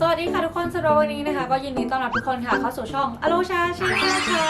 สวัสดีค่ะทุกคนสำหรับวันนี้นะคะ ก็ยินดีต้อนรับทุกคนค่ะเข้าสู่ช่องอโลชาชาค่ะ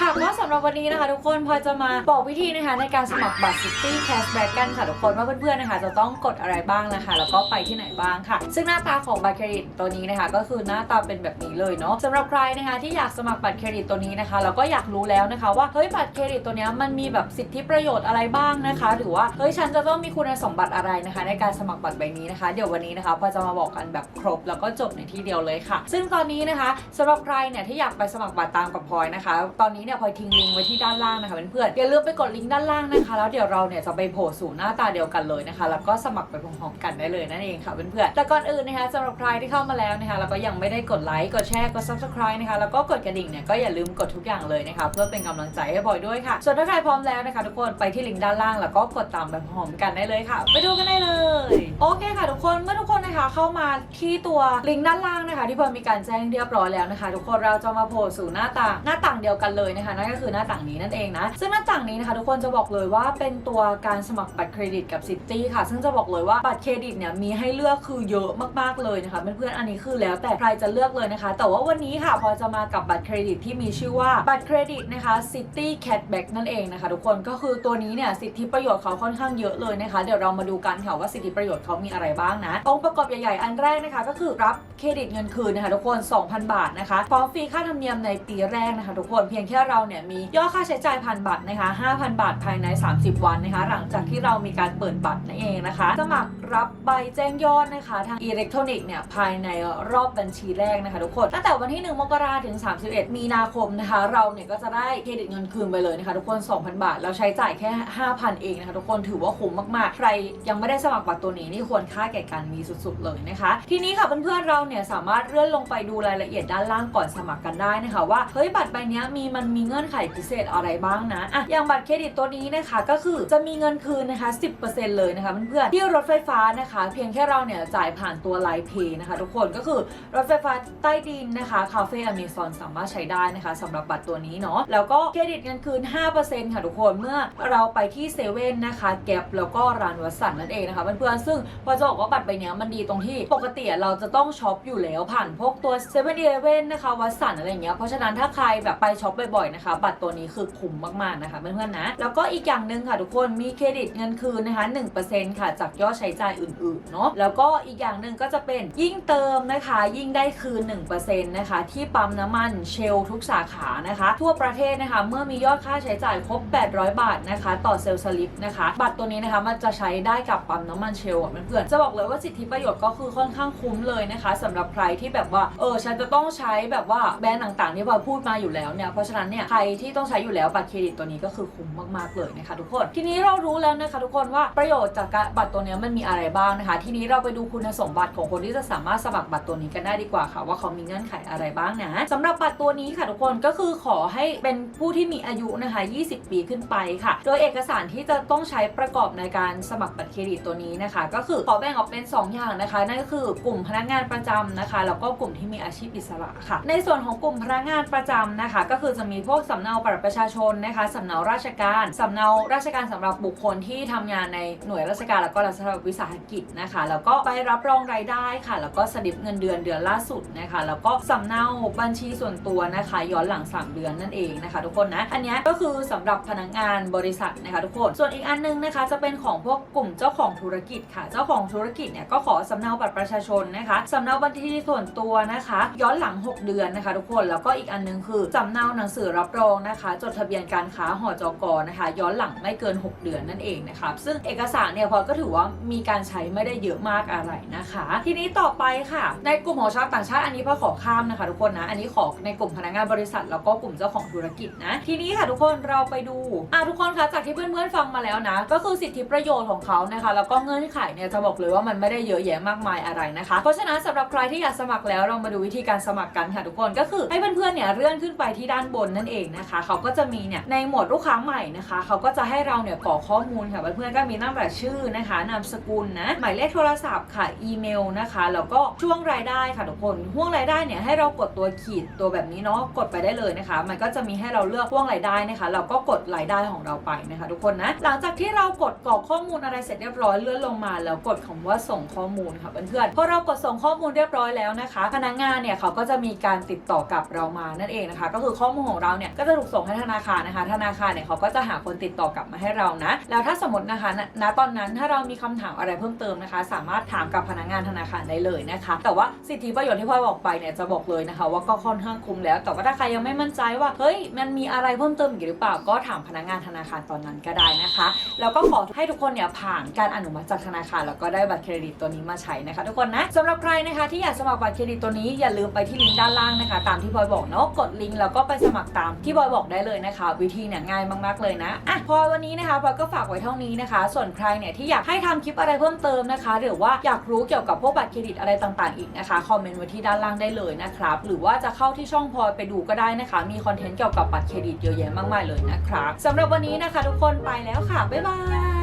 ค่ะก็สำหรับวันนี้นะคะ ทุกคนพลอจะมาบอกวิธีนะคะ ในการสมัครบัตร City Cashback กันค่ะทุกคนว่าเพื่อนๆนะคะ จะต้องกดอะไรบ้างนะคะ แล้วก็ไปที่ไหนบ้างค่ะ ซึ่งหน้าตาของบัตรเครดิตตัวนี้นะคะ ก็คือหน้าตาเป็นแบบนี้เลยเนาะสำหรับใครนะคะที่อยากสมัครบัตรเครดิตตัวนี้นะคะแล้วก็อยากรู้แล้วนะคะ ว่าเฮ้ยบัตรเครดิตตัวนี้มันมีแบบสิทธิประโยชน์อะไรบ้างนะคะ หรือว่าเฮ้ยฉันจะต้องมีคุณสมบัติอะไรนะคะ ในการสมัครบัตรใบนี้นะคะ เดี๋ยววันนี้นะคะพอจะมาบอกกันแบบครบแล้วก็จบในที่เดียวเลยค่ะ ซึ่งตอนนี้นะคะสำหรับใครเนี่ยที่อยากไปสมัครบัตรตามกับพลอยนะคะ ตอนนี้เนี่ยพลอยทิ้งลิงก์ไว้ที่ด้านล่างนะคะเพื่อนๆอย่าลืมไปกดลิงก์ด้านล่างนะคะแล้วเดี๋ยวเราเนี่ยจะไปโผล่สู่หน้าตาเดียวกันเลยนะคะ แล้วก็สมัครไปพร้อมๆกันได้เลยนั่นเองค่ะเพื่อนๆแต่ก่อนอื่นนะคะสำหรับใครที่เข้ามาแล้วนะคะแล้วก็ยังไม่ได้กดไลค์กดแชร์กด subscribe นะคะแล้วก็กดกระดิ่งเนี่ยก็อย่าลืมกดทุกอย่างเลยนะคะเพื่อเป็นกำลังใจให้พลอยด้วยค่ะ ส่วนถ้าใครพร้อมแล้วนะคะทุกคนไปที่ลิงก์ด้านล่างแล้วก็กดตามไปพร้อมกันได้เลยค่ะ ไปดูกันได้เลย โอเคค่ะทุกคนเมื่อทุกคน คะเข้ามาที่ตัวลิงก์ด้านล่าง นะคะที่เพลอยมีการแจ้งเรียบร้อยแล้วนะคะ ทุกคนเราจะมาโผล่สู่หน้าต่างหน้าต่างเดียวกันเลยนะคะนั่นก็คือหน้าต่างนี้นั่นเองนะซึ่งหน้าต่างนี้นะคะ ทุกคนจะบอกเลยว่าเป็นตัวการสมัครบัตรเครดิตกับซิตี้ค่ะ ซึ่งจะบอกเลยว่าบัตรเครดิตเนี่ยมีให้เลือกคือเยอะมากๆเลยนะคะเพื่อนๆอันนี้คือแล้วแต่ใครจะเลือกเลยนะคะ แต่ว่าวันนี้ค่ะพอจะมากับบัตรเครดิตที่มีชื่อว่าบัตรเครดิตนะคะ City Cashback นั่นเองนะคะ ทุกคนก็คือตัวนี้เนี่ยสิทธิประโยชน์เขาค่อนข้างเยอะเลยนะคะ เดี๋ยวเรามาดูกันค่ะว่าสิทธิประโยชน์เขามีอะไรบ้างนะองค์ประกอบใหญ่ๆอันแรกนะคะ ก็คือรับเครดิตเงินคืนนะคะทุกคน 2,000 บาทนะคะพร้อมฟรีค่าธรรมเนียมในปีแรกนะคะทุกคนเพียงแค่เราเนี่ยมียอดค่าใช้จ่ายพันบัตรนะคะ5,000 บาทภายใน 30 วันนะคะ หลังจากที่เรามีการเปิดบัตรนั่นเองนะคะ สมัครรับใบแจ้งยอดนะคะ ทางอิเล็กทรอนิกส์เนี่ยภายในรอบบัญชีแรกนะคะทุกคนตั้งแต่วันที่ 1 มกราถึง 31 มีนาคมนะคะ เราเนี่ยก็จะได้เครดิตเงินคืนไปเลยนะคะทุกคน 2,000 บาทแล้วใช้จ่ายแค่ 5,000 เองนะคะทุกคนถือว่าคุ้มมากๆ ใครยังไม่ได้สมัครบัตรตัวนี้นี่ควรค่าแก่การมีสุดๆเลยนะคะ ทีนี้ค่ะเพื่อนๆเราเนี่ยสามารถเลื่อนลงไปดูรายละเอียดด้านล่างก่อนสมัครกันได้นะคะว่าเฮ้ยบัตรใบนี้มีมันมีเงื่อนไขพิเศษอะไรบ้างนะอะอย่างบัตรเครดิตตัวนี้นะคะก็คือจะมีเงินคืนนะคะ 10%เลยนะคะเพื่อนๆที่รถไฟฟ้านะคะ เพียงแค่เราเนี่ยจ่ายผ่านตัวไลน์เพย์นะคะ ทุกคนก็คือรถไฟฟ้าใต้ดินนะคะคาเฟ่อเมซอนสามารถใช้ได้นะคะสำหรับบัตรตัวนี้เนาะแล้วก็เครดิตเงินคืน 5%ค่ะทุกคนเมื่อเราไปที่เซเว่นนะคะแก็บแล้วก็ร้านวัสันนั่นเองนะคะเพื่อนๆซึ่งพอจะบอกว่าบัตรใบนี้มันดีตรงที่ปกติเราจะต้องช็อปอยู่แล้วผ่านพวกตัวเซเว่นอีเลฟเว่นนะคะวัสันอะไรอย่างเงี้ยเพราะฉะนั้นถ้าใครแบบไปช็อปบ่อยๆนะคะ บัตรตัวนี้คือคุ้มมากๆนะคะเพื่อนๆนะ แล้วก็อีกอย่างหนึ่งค่ะทุกคนมีเครดิตเงินคืนนะคะ1%ค่ะจากยอดใช้จ่ายอื่นๆเนาะแล้วก็อีกอย่างหนึ่งก็จะเป็นยิ่งเติมนะคะ ยิ่งได้คืน1%นะคะที่ปั๊มน้ำมันเชลทุกสาขานะคะ ทั่วประเทศนะคะ เมื่อมียอดค่าใช้จ่ายครบ 800 บาทนะคะ ต่อเซลล์สลิปนะคะ บัตรตัวนี้นะคะมันจะใช้ได้กับปั๊มน้ำมันเชลอะเพื่อนๆจะบอกเลยว่าสิทธิประโยชน์ก็คือค่อนข้างคุ้มเลยนะคะสำหรับใครที่แบบว่า เออ ฉันจะต้องใช้แบบว่าแบรนด์ต่างๆที่พอพูดมาอยู่แล้วเนี่ย เพราะฉะนั้นเนี่ย ใครที่ต้องใช้อยู่แล้วบัตรเครดิตตัวนี้ก็คือคุ้มมากๆเลยนะคะทุกคน ทีนี้เรารู้แล้วนะคะทุกคนว่าประโยชน์จากบัตรตัวนี้มันมีอะไรบ้างนะคะ ทีนี้เราไปดูคุณสมบัติของคนที่จะสามารถสมัครบัตรตัวนี้กันได้ดีกว่าค่ะ ว่าเขามีเงื่อนไขอะไรบ้างนะสำหรับบัตรตัวนี้ค่ะทุกคนก็คือขอให้เป็นผู้ที่มีอายุนะคะ 20 ปีขึ้นไปค่ะ โดยเอกสารที่จะต้องใช้ประกอบในการสมัครบัตรเครดิตตัวนี้นะคะ ก็คือขอแบ่งออกเป็น 2 อย่างนะคะ นั่นก็คือกลุ่มพนักงานประจำนะคะแล้วก็กลุ่มที่มีอาชีพอิสระค่ะ ในส่วนของกลุ่มพนักงานประจำนะคะ ก็คือจะมีพวกสำเนาบัตรประชาชนนะคะสำเนาราชการสำเนาราชการสำหรับบุคคลที่ทำงานในหน่วยราชการแล้วก็รัฐวิสาหกิจนะคะ แล้วก็ไปรับรองรายได้ค่ะ แล้วก็สลิปเงินเดือนเดือนล่าสุดนะคะ แล้วก็สำเนาบัญชีส่วนตัวนะคะ ย้อนหลัง 3 เดือนนั่นเองนะคะ ทุกคนนะอันนี้ก็คือสำหรับพนักงานบริษัทนะคะ ทุกคนส่วนอีกอันนึงนะคะจะเป็นของพวกกลุ่มเจ้าของธุรกิจค่ะ เจ้าของธุรกิจเนี่ยก็ขอสำเนาบัตรประชาชนนะคะสำเนาบัญชีส่วนตัวนะคะ ย้อนหลัง 6 เดือนนะคะทุกคนแล้วก็อีกอันนึงคือสำเนาหนังสือรับรองนะคะ จดทะเบียนการค้าหอจกนะคะ ย้อนหลังไม่เกิน 6 เดือนนั่นเองนะคะซึ่งเอกสารเนี่ยพอก็ถือว่ามีการใช้ไม่ได้เยอะมากอะไรนะคะ ทีนี้ต่อไปค่ะ ในกลุ่มของชาวต่างชาติอันนี้พอขอข้ามนะคะทุกคนนะอันนี้ขอในกลุ่มพนักงานบริษัท แล้วก็กลุ่มเจ้าของธุรกิจนะ ทีนี้ค่ะทุกคนเราไปดูอะทุกคนคะจากที่เพื่อนๆฟังมาแล้วนะ ก็คือสิทธิประโยชน์ของเขานะคะ แล้วก็เงื่อนไขเนี่ยจะบอกเลยว่ามันไม่ได้เยอะแยะมากมายอะไรนะคะ เพราะฉะนั้นสำหรับใครที่อยากสมัครแล้วเรามาดูวิธีการสมัครกันค่ะทุกคนก็คือให้เพื่อนๆเนี่ยเลื่อนขึ้นไปที่ด้านบนนั่นเองนะคะ เขาก็จะมีเนี่ยในหมวดลูกค้าใหม่นะคะ เขาก็จะให้เราเนี่ยกรอกข้อมูลค่ะเพื่อนๆก็มีตั้งแต่ชื่อนะคะนามสกุลนะหมายเลขโทรศัพท์ค่ะอีเมลนะคะแล้วก็ช่วงรายได้ค่ะทุกคนห่วงรายได้เนี่ยให้เรากดตัวขีดตัวแบบนี้เนาะกดไปได้เลยนะคะ มันก็จะมีให้เราเลือกห่วงรายได้นะคะ เราก็กดรายได้ของเราไปนะคะ ทุกคนนะหลังจากที่เรากดกรอกข้อมูลอะไรเสร็จเรียบร้อยเลื่อนลงมา แล้วกดคำว่าส่งข้อมูลค่ะเพื่อนๆพอเรากดส่งข้อมูลเรียบร้อยแล้วนะคะ พนักงานเนี่ยเขาก็จะมีการติดต่อกับเรามานั่นเองนะคะ ก็คือข้อมูลของเราเนี่ยก็จะถูกส่งให้ธนาคารนะคะ ธนาคารเนี่ยเขาก็จะหาคนติดต่อกลับมาให้เรานะ แล้วถ้าสมมตินะคะณตอนนั้นถ้าเรามีคำถามอะไรเพิ่มเติมนะคะ สามารถถามกับพนักงานธนาคารได้เลยนะคะ แต่ว่าสิทธิประโยชน์ที่พลอยบอกไปเนี่ยจะบอกเลยนะคะ ว่าก็ค่อนข้างคุ้มแล้ว แต่ว่าถ้าใครยังไม่มั่นใจว่าเฮ้ยมันมีอะไรเพิ่มเติมอีกหรือเปล่าก็ถามพนักงานธนาคารตอนนั้นก็ได้นะคะแล้วก็ขอให้ทุกคนเนี่ยผ่านการอนุมัติจากธนาคารแล้วก็ได้บัตรเครดิตตัวนี้มาใช้นะคะ ทุกคนนะสำหรับใครนะคะที่อยากสมัครบัตรเครดิตตัวนี้อย่าลืมไปที่ลิงก์ด้านล่างนะคะ ตามที่บอยบอกเนาะกดลิงก์แล้วก็ไปสมัครตามที่บอยบอกได้เลยนะคะ วิธีเนี่ยง่ายมากๆเลยนะอะพอวันนี้นะคะบอยก็ฝากไว้เท่านี้นะคะ ส่วนใครเนี่ยที่อยากให้ทำคลิปอะไรเพิ่มเติมนะคะ หรือว่าอยากรู้เกี่ยวกับพวกบัตรเครดิตอะไรต่างๆอีกนะคะคอมเมนต์ไว้ที่ด้านล่างได้เลยนะครับหรือว่าจะเข้าที่ช่องพลอยไปดูก็ได้นะคะ มีคอนเทนต์เกี่ยวกับบัตรเครดิตเยอะแยะมากมายเลยนะครับสำหรับวันนี้นะคะ ทุกคนไปแล้วค่ะบ๊ายบาย